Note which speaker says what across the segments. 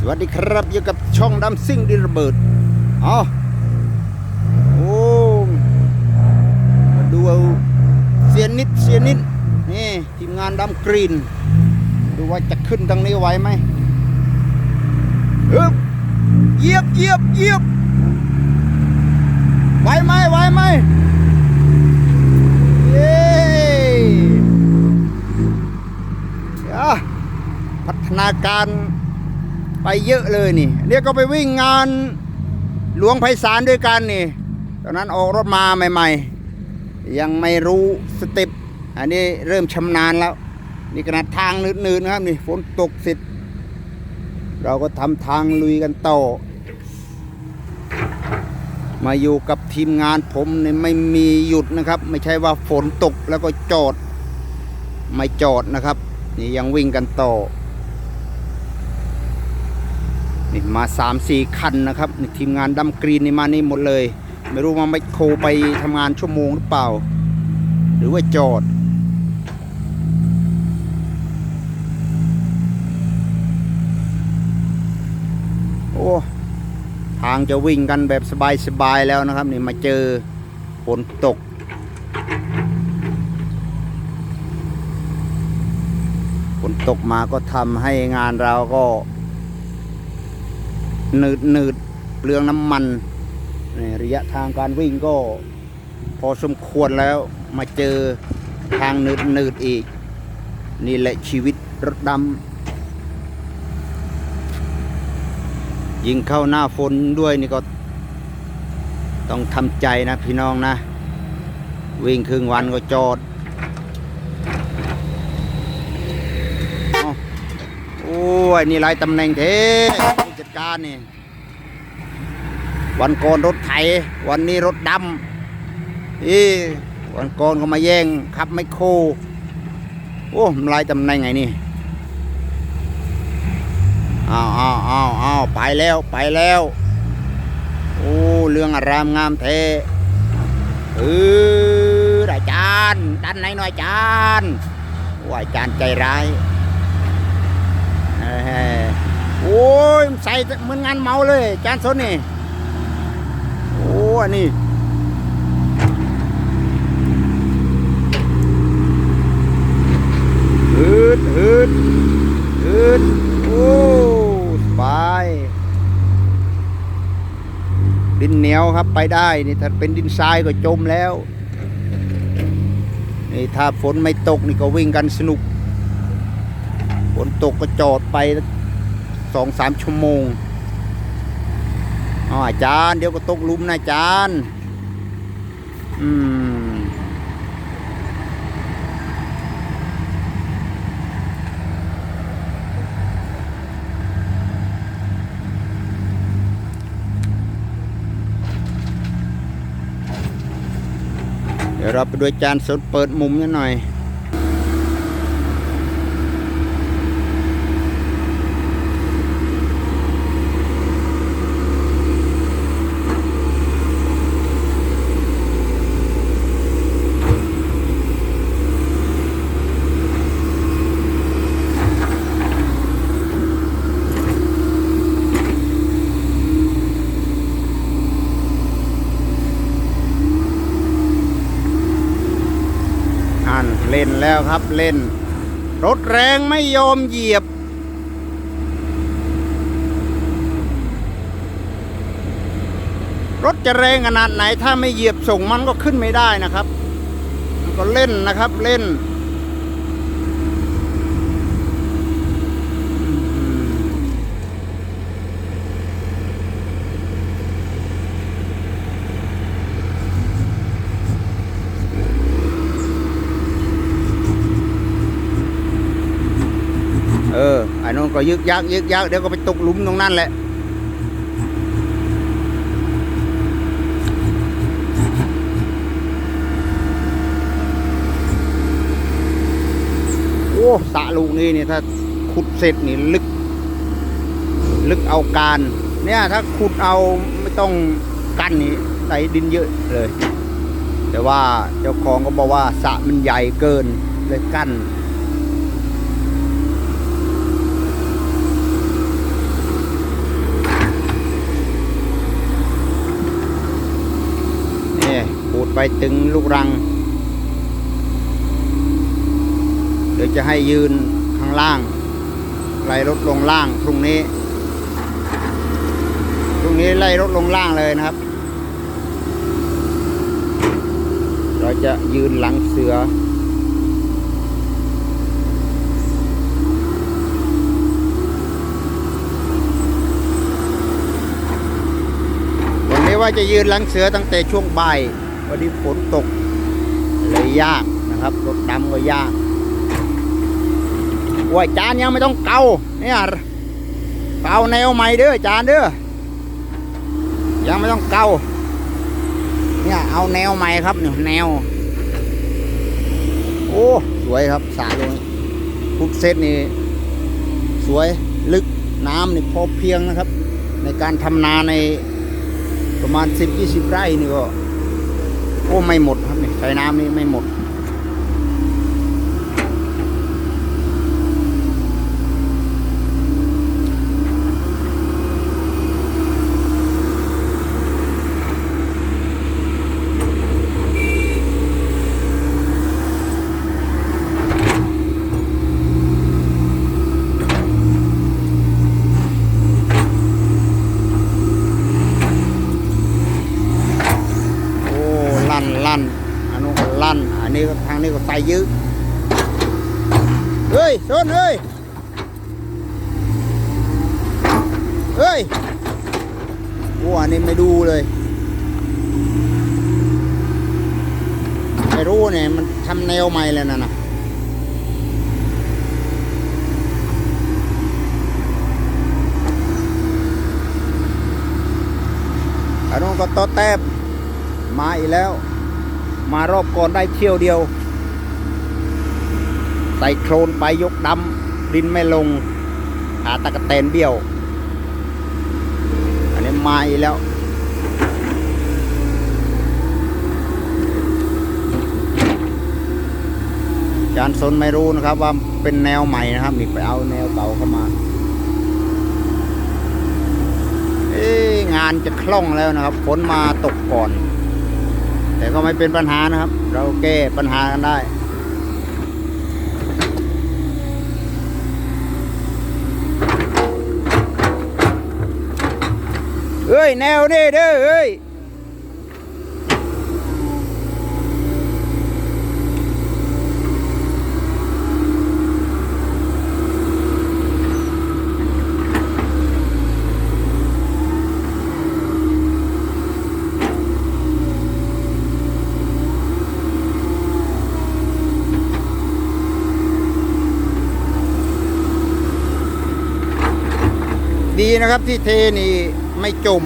Speaker 1: สวัสดีครับอยู่กับช่องดำซิ่งดินระเบิดอ๋อโอ้มาดูเสียนิดเสียนิดนี่ทีมงานดำกรีน ดูว่าจะขึ้นทางนี้ไหวไหมฮึบเยียบเยียบเยียบไหวไหมไหวไหมเย้อะพัฒนาการ ไปเยอะเลยนี่เนี่ยก็ไปวิ่งงานหลวงไพศาลด้วยกันนี่ ตอนนั้นออกรถมาใหม่ ๆ ยังไม่รู้สเต็ปอันนี้เริ่มชำนาญแล้ว นี่ขนาดทางนืดๆนะครับนี่ฝนตกเสร็จเราก็ทำทางลุยกันต่อ มาอยู่กับทีมงานผมเนี่ยไม่มีหยุดนะครับ ไม่ใช่ว่าฝนตกแล้วก็จอด ไม่จอดนะครับ นี่ยังวิ่งกันต่อ นี่มาสามสี่คันนะครับนี่ทีมงานดำกรีนนี่มานี่หมดเลย ไม่รู้ว่าไมโครไปทำงานชั่วโมงหรือเปล่า หรือว่าจอดโอ้ทางจะวิ่งกันแบบสบายๆแล้วนะครับ นี่มาเจอฝนตก ฝนตกมาก็ทำให้งานเราก็ หนืดหนืดเปลืองน้ำมันนี่ระยะทางการวิ่งก็พอสมควรแล้วมาเจอทางหนืดหนืดอีก นี่แหละชีวิตรถดำยิงเข้าหน้าฝนด้วยนี่ก็ต้องทำใจนะพี่น้องนะ วิ่งครึ่งวันก็จอดอ้าโอ้ยนี่หลายตำแหน่งเทผู้จัด การนี่ วันก่อนรถไถ วันนี้รถดำอีวันก่อนก็มาแย่งขับไมคโค โอ้มันหลายตำแหน่งไงนี่อ้าวอ้าวอ้าวอ้าวไปแล้วไปแล้ว โอ้เรื่องอารามงามเทเอออาจารย์ดันไหนหน่อยอาจารย์ว่าอาจารย์ใจร้ายเอ้ย โอ้ยใส่เหมือนงานเมาเลยอาจารสนนี่ โอ้อันนี้ฮึดฮึดฮึดโอ้สบายดินเหนียวครับไปได้นี่ถ้าเป็นดินทรายก็จมแล้วนี่ถ้าฝนไม่ตกนี่ก็วิ่งกันสนุกฝนตกก็จอดไป สองสามชั่วโมงอ๋ออาจารย์ เดี๋ยวก็ตกลุมนะอาจารย์ อืม เดี๋ยวเราไปดูอาจารย์สดเปิดมุมนิดหน่อย อัน เล่นแล้วครับเล่น รถแรงไม่ยอมเหยียบ รถจะแรงขนาดไหนถ้าไม่เหยียบส่งมันก็ขึ้นไม่ได้นะครับ ก็เล่นนะครับเล่นเออไอ้นู้น ก็ยึกยักยึกยักเดี๋ยวก็ไปตกหลุมตรงนั้นแหละโอ้สะลูกนี้นี่ถ้าขุดเสร็จนี่ลึก ลึกเอาการ เนี่ยถ้าขุดเอาไม่ต้องกั้นนี่ใส่ดินเยอะเลย แต่ว่าเจ้าของก็บอกว่าสะมันใหญ่เกินเลยกั้น ไปถึงลูกรัง เดี๋ยวจะให้ยืนข้างล่างไล่รถลงล่างพรุ่งนี้พรุ่งนี้ไล่รถลงล่างเลยนะครับ เราจะยืนหลังเสือวันนี้ว่าจะยืนหลังเสือตั้งแต่ช่วงบ่าย วันนี้ฝนตก เลยยากนะครับ รถดำก็ยากว่าจานยังไม่ต้องเกาเนี่ยเกาแนวใหม่เด้อจานเด้อยังไม่ต้องเกาเนี่ยเอาแนวใหม่ครับเนี่ยแนว โอ้สวยครับสระตรงทุกเซตนี่สวยลึกน้ำนี่พอเพียงนะครับ ในการทำนาในประมาณสิบยี่สิบไร่นี่ก็ โอ้ไม่หมดครับนี่ใช้น้ำนี่ไม่หมด โอ้ลั่นลั่นอั นนู้นก็ลั่น อันนี้ก็ทางนี้ก็ใส่ยื้อเฮ้ยชนเฮ้ย เฮ้ยโอ้อันนี้ไม่ดูเลย ไม่รู้เนี่ย มันทำแนวใหม่เลยนะนะอันนู้นก็โตะแต้มมาอีกแล้ว มารอบก่อนได้เที่ยวเดียว ใส่โครนไปยกดำดินไม่ลง ขาตะกะแตนเบี้ยว อันนี้มาอีกแล้วจานสนไม่รู้นะครับว่าเป็นแนวใหม่นะครับนี่ไปเอาแนวเก่าเข้ามา เอ๊ะงานจะคล่องแล้วนะครับฝนมาตกก่อน แต่ก็ไม่เป็นปัญหานะครับ เราแก้ปัญหากันได้ เอ้ย แนวนี่เด้อเอ้ย ดี นะครับที่เทนี่ไม่จม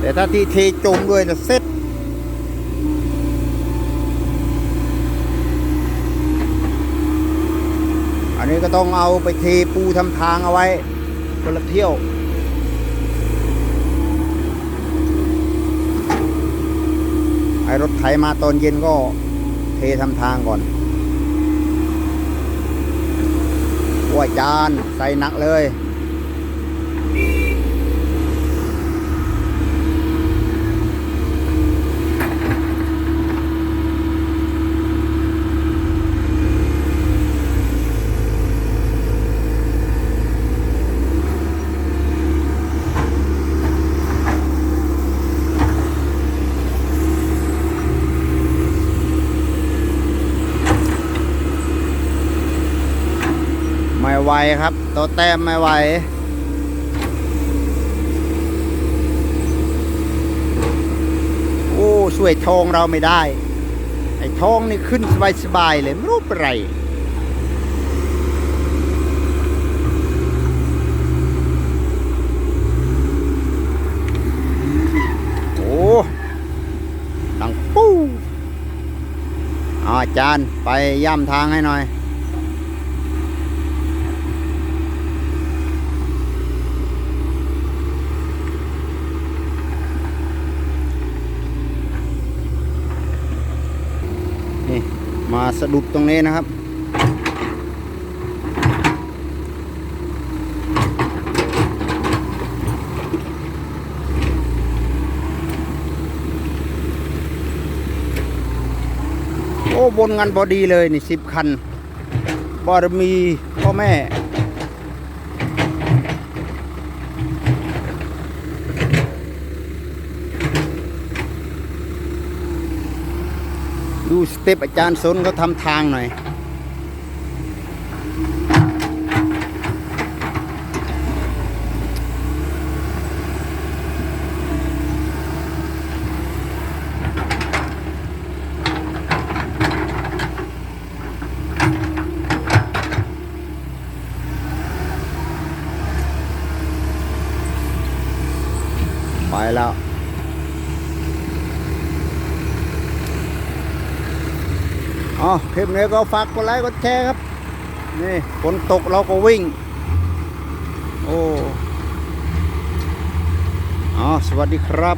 Speaker 1: แต่ถ้าที่เทจมด้วยจะเซ็ตอันนี้ก็ต้องเอาไปเทปูทำทางเอาไว้คนละเที่ยวไอ้รถไถมาตอนเย็นก็เททำทางก่อนว่าจานใส่หนักเลย ไม่ไหวครับโตะแต้มไม่ไหวโอ้ช่วยทองเราไม่ได้ ไอ้ทองนี่ขึ้นสบายๆเลยไม่รู้เป็นไรโอ้ดังปู้เอาอาจารย์ไปย่ำทางให้หน่อย นี่มา สะดุดตรงนี้นะครับ โอ้บนงานพอดีเลยนี่สิบคัน บารมีพ่อแม่ สเต็ปอาจารย์สนเขาทำทางหน่อย ไปแล้ว อ๋อคลิปนี้ก็ฝากกดไลค์กดแชร์ครับ นี่ฝนตกเราก็วิ่ง โอ้ อ๋อ สวัสดีครับ